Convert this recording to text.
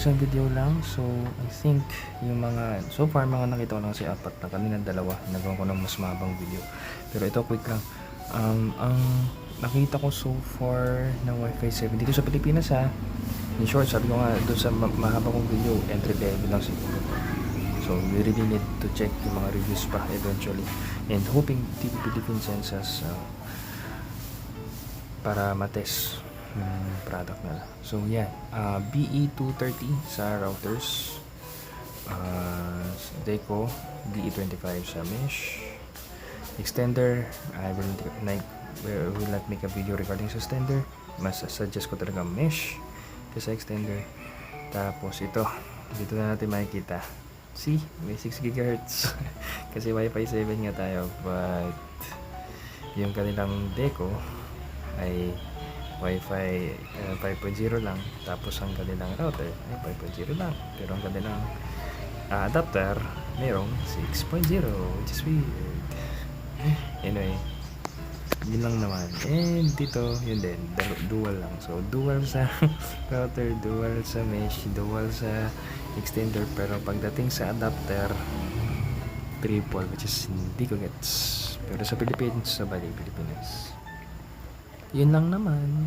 Isang video lang. So, I think yung mga, so far mga nakita ko lang si apat na kanina dalawa. Nagawa ko ng mas mabang video. Pero ito quick lang. Um, ang nakita ko so far ng Wi-Fi 7 dito sa Pilipinas ha. In short, sabi ko nga doon sa ma- mahaba kong video, entry level lang siguro. So, we really need to check yung mga reviews pa eventually. And hoping TV Philippine Census uh, para matest yung product nila. So, yeah. Uh, BE230 sa routers. Uh, Deco DE25 sa mesh. Extender, I will, like, will not make a video regarding sa extender. Mas suggest ko talaga mesh kasi extender. Tapos ito, dito na natin makikita. See, may 6 GHz. kasi Wi-Fi 7 nga tayo, but yung kanilang deco ay Wi-Fi uh, 5.0 lang. Tapos ang kanilang router ay 5.0 lang. Pero ang kanilang uh, adapter mayroong 6.0 which is weird. Anyway, yun lang naman. And dito, yun din, du- dual lang. So, dual sa router, dual sa mesh, dual sa extender. Pero pagdating sa adapter, triple, which is hindi ko gets. Pero sa Philippines, sa Bali, Pilipinas. Yun lang naman.